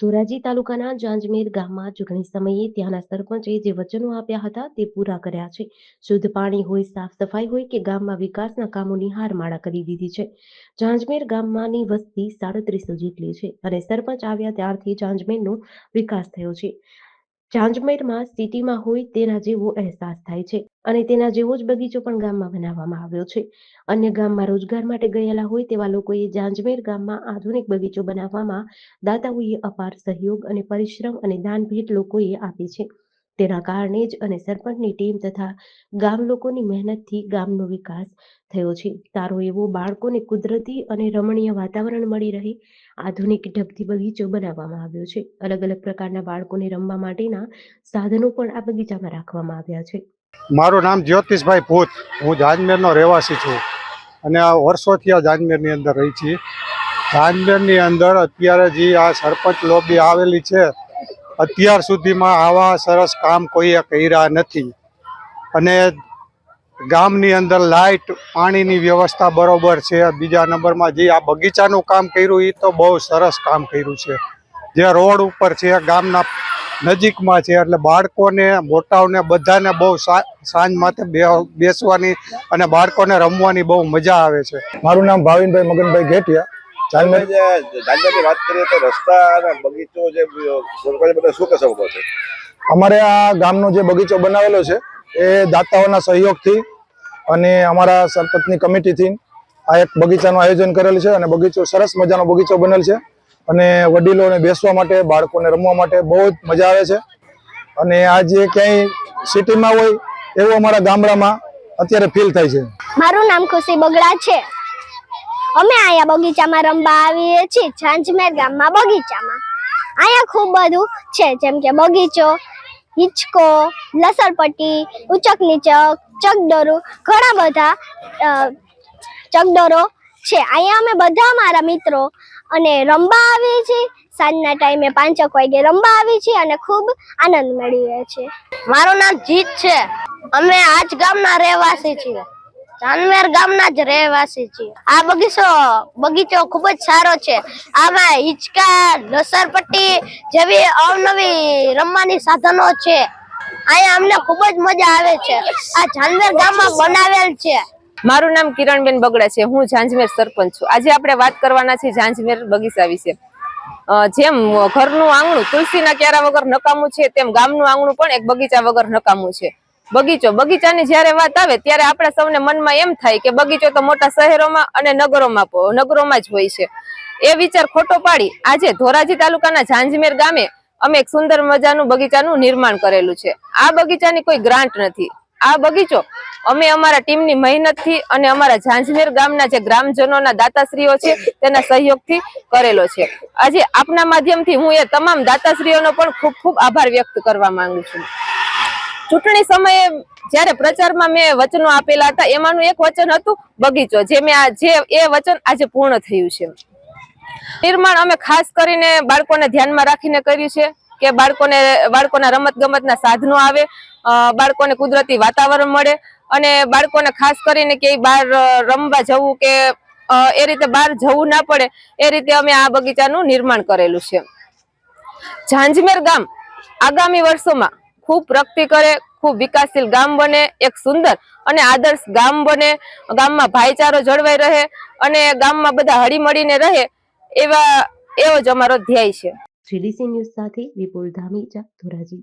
ધોરાજી તાલુકાના જાંજમેર ગામમાં ચૂંટણી સમયે ત્યાંના સરપંચે જે વચનો આપ્યા હતા તે પૂરા કર્યા છે. શુદ્ધ પાણી હોય, સાફ સફાઈ હોય કે ગામમાં વિકાસના કામોની હારમાળા કરી દીધી છે. જાંજમેર ગામમાંની વસ્તી સાડત્રીસો જેટલી છે અને સરપંચ આવ્યા ત્યારથી જાંજમેરનો વિકાસ થયો છે. જાંજમેરમાં સિટીમાં હોય તેના જેવો અહેસાસ થાય છે અને તેના જેવો જ બગીચો પણ ગામમાં બનાવવામાં આવ્યો છે. અન્ય ગામમાં રોજગાર માટે ગયેલા હોય તેવા લોકોએ જાંજમેર ગામમાં આધુનિક બગીચો બનાવવામાં દાતાઓએ અપાર સહયોગ અને પરિશ્રમ અને દાનભેટ લોકોએ આપી છે. તેના કારણે જ અને સરપંચની ટીમ તથા ગામ લોકોની મહેનતથી ગામનો વિકાસ થયો છે. સારો એવો બાળકોને કુદરતી અને રમણીય વાતાવરણ મળી રહે, આધુનિક ઢબથી બગીચો બનાવવામાં આવ્યો છે. અલગ અલગ પ્રકારના બાળકોને રમવા માટેના સાધનો પણ આ બગીચામાં રાખવામાં આવ્યા છે. મારું નામ જ્યોતિષભાઈ ભૂત. હું જાજમેરનો રહેવાસી છું અને આ વર્ષોથી આ જાજમેરની અંદર રહી છીએ જાજમેરની અંદર અત્યારે જે આ સરપંચ લોબી આવેલી છે અત્યાર સુધીમાં આવા સરસ કામ કોઈએ કર્યા નથી. અને ગામની અંદર લાઇટ, પાણીની વ્યવસ્થા બરોબર છે. બીજા નંબરમાં જે આ બગીચાનું કામ કર્યું એ તો બહુ સરસ કામ કર્યું છે. જે રોડ ઉપર છે, ગામના નજીકમાં છે, એટલે બાળકોને, મોટાઓને બધાને બહુ સાંજ માથે બેસવાની અને બાળકોને રમવાની બહુ મજા આવે છે. મારું નામ ભાવિનભાઈ મગનભાઈ ઘેટિયા. જાનમેર વાત કરીએ તો રસ્તા અને બગીચો જે બધા શું કહેશો છે? અમારે આ ગામનો જે બગીચો બનાવેલો છે એ દાતાઓના સહયોગથી અને અમારા સરપંચની કમિટીથી આ એક બગીચાનું આયોજન કરેલ છે અને બગીચો સરસ મજાનો બગીચો બનેલ છે અને વડીલોને બેસવા માટે બાળકોને રમવા માટે બહુ જ મજા આવે છે. અને આ જે ક્યાંય સિટીમાં હોય એવું અમારા ગામડામાં અત્યારે ફીલ થાય છે. મારું નામ ખુશી બગડા છે. અમે અહીંયા બગીચામાં રમવા આવીએ છીએ, ઝાંઝમેર ગામમાં બગીચામાં. અહીંયા ખૂબ બધું છે, જેમ કે બગીચો, હિંચકો, લસણપટ્ટી ઉચક નીચક ચકડોરું ઘણા બધા ચકડોરો છે. અહીંયા અમે બધા મારા મિત્રો અને રમવા આવીએ છીએ. સાંજના ટાઈમે પાંચક વાગે રમવા આવીએ છીએ અને ખૂબ આનંદ મેળવીએ છીએ. મારું નામ જીત છે. અમે આજ ગામના રહેવાસી છીએ. જાનમેર ગામના જ રહેવાસી છીએ. આ બગીચો બગીચો ખૂબ જ સારો છે. આમાં હિંચકા, લસરપટ્ટી જેવી અવનવી રમવાની સાધનો છે. અહીંયા અમને ખૂબ જ મજા આવે છે. આ જાનમેર ગામમાં બનાવેલ છે. મારું નામ કિરણબેન બગડા છે. હું ઝાંઝમેર સરપંચ છું. આજે આપણે વાત કરવાના છે ઝાંઝમેર બગીચા વિશે. જેમ ઘરનું આંગણું તુલસીના ક્યારા વગર નકામું છે, તેમ ગામનું આંગણું પણ એક બગીચા વગર નકામું છે. બગીચો. બગીચાની જયારે વાત આવે ત્યારે આપણા સૌને મનમાં એમ થાય કે બગીચો તો મોટા શહેરોમાં અને નગરોમાં નગરોમાં જ હોય છે. એ વિચાર ખોટો પાડી આજે ધોરાજી તાલુકાના ઝાંઝમેર ગામે અમે એક સુંદર મજાનું બગીચાનું નિર્માણ કરેલું છે. આ બગીચાની કોઈ ગ્રાન્ટ નથી. આ બગીચો અમે અમારા ટીમની મહેનતથી અને અમારા ઝાંઝમેર ગામના જે ગ્રામજનોના દાતાશ્રીઓ છે તેના સહયોગથી કરેલો છે. આજે આપના માધ્યમથી હું એ તમામ દાતાશ્રીઓનો પણ ખૂબ ખૂબ આભાર વ્યક્ત કરવા માંગુ છું. ચૂંટણી સમયે જ્યારે પ્રચારમાં મેં વચનો આપેલા હતા, એમાંનું એક વચન હતું બગીચો, જે મેં આ જે એ વચન આજે પૂર્ણ થયું છે. નિર્માણ અમે ખાસ કરીને બાળકોને ધ્યાનમાં રાખીને કર્યું છે કે બાળકોને બાળકોના રમત ગમતના સાધનો આવે બાળકોને કુદરતી વાતાવરણ મળે અને બાળકોને ખાસ કરીને કે બહાર રમવા જવું કે એ રીતે બહાર જવું ના પડે, એ રીતે અમે આ બગીચાનું નિર્માણ કરેલું છે. ઝાંઝમેર ગામ આગામી વર્ષોમાં ખૂબ પ્રગતિ કરે, ખૂબ વિકાસશીલ ગામ બને, એક સુંદર અને આદર્શ ગામ બને. ગામમાં ભાઈચારો જળવાઈ રહે અને ગામમાં બધા હળીમળીને રહે એવા, એવો જ અમારો ધ્યેય છે. જીડીસી ન્યૂઝ સાથે વિપુલ ધામીચા ધોરાજી